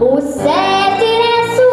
усе ті несу.